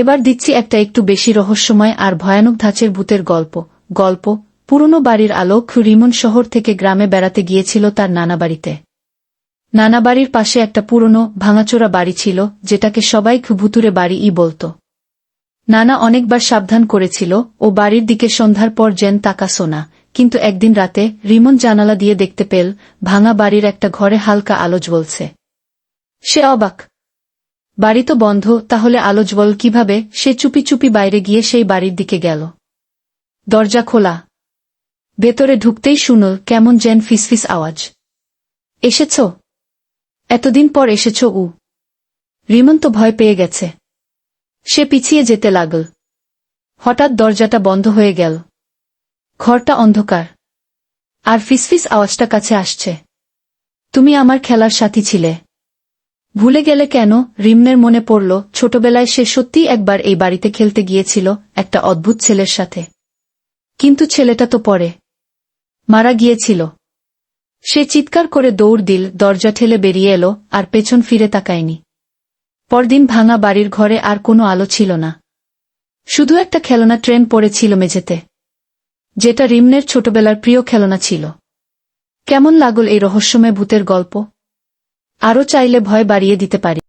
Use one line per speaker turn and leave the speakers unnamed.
এবার দিচ্ছি একটা একটু বেশি রহস্যময় আর ভয়ানক ধাঁচের ভূতের গল্প। গল্প, পুরনো বাড়ির আলোক রিমন শহর থেকে গ্রামে বেড়াতে গিয়েছিল তার নানা বাড়িতে। নানা বাড়ির পাশে একটা পুরনো, ভাঙাচোরা বাড়ি ছিল, যেটাকে সবাই ভুতুরে বাড়ি ই বলত। নানা অনেকবার সাবধান করেছিল, ও বাড়ির দিকে সন্ধ্যার পর যেন তাকাসো না কিন্তু একদিন রাতে রিমন জানালা দিয়ে দেখতে পেল, ভাঙা বাড়ির একটা ঘরে হালকা আলো জ্বলছে। সে অবাক বাড়ি তো বন্ধ, তাহলে আলো জ্বল কীভাবে? সে চুপি চুপি বাইরে গিয়ে সেই বাড়ির দিকে গেল। দরজা খোলা। ভেতরে ঢুকতেই শুনল, কেমন যেন ফিসফিস আওয়াজ। এসেছ? এতদিন পর এসেছ উ। রিমন তো ভয় পেয়ে গেছে। সে পিছিয়ে যেতে লাগল। হঠাৎ দরজাটা বন্ধ হয়ে গেল। ঘরটা অন্ধকার। আর ফিসফিস আওয়াজটা কাছে আসছে। তুমি আমার খেলার সাথী ছিলে। ভুলে গেলে কেন? রিমনের মনে পড়ল, ছোটবেলায় সে সত্যিই একবার এই বাড়িতে খেলতে গিয়েছিল, একটা অদ্ভুত ছেলের সাথে। কিন্তু ছেলেটা তো পরে মারা গিয়েছিল। সে চিৎকার করে দৌড় দিল, দরজা ঠেলে বেরিয়ে এলো, আর পেছন ফিরে তাকায়নি। পরদিন ভাঙা বাড়ির ঘরে আর কোনো আলো ছিল না। শুধু একটা খেলনা ট্রেন পড়েছিল মেঝেতে, যেটা রিমনের ছোটবেলার প্রিয় খেলনা ছিল। কেমন লাগল এই রহস্যময় ভূতের গল্প? আরও চাইলে ভয় বাড়িয়ে দিতে পারি।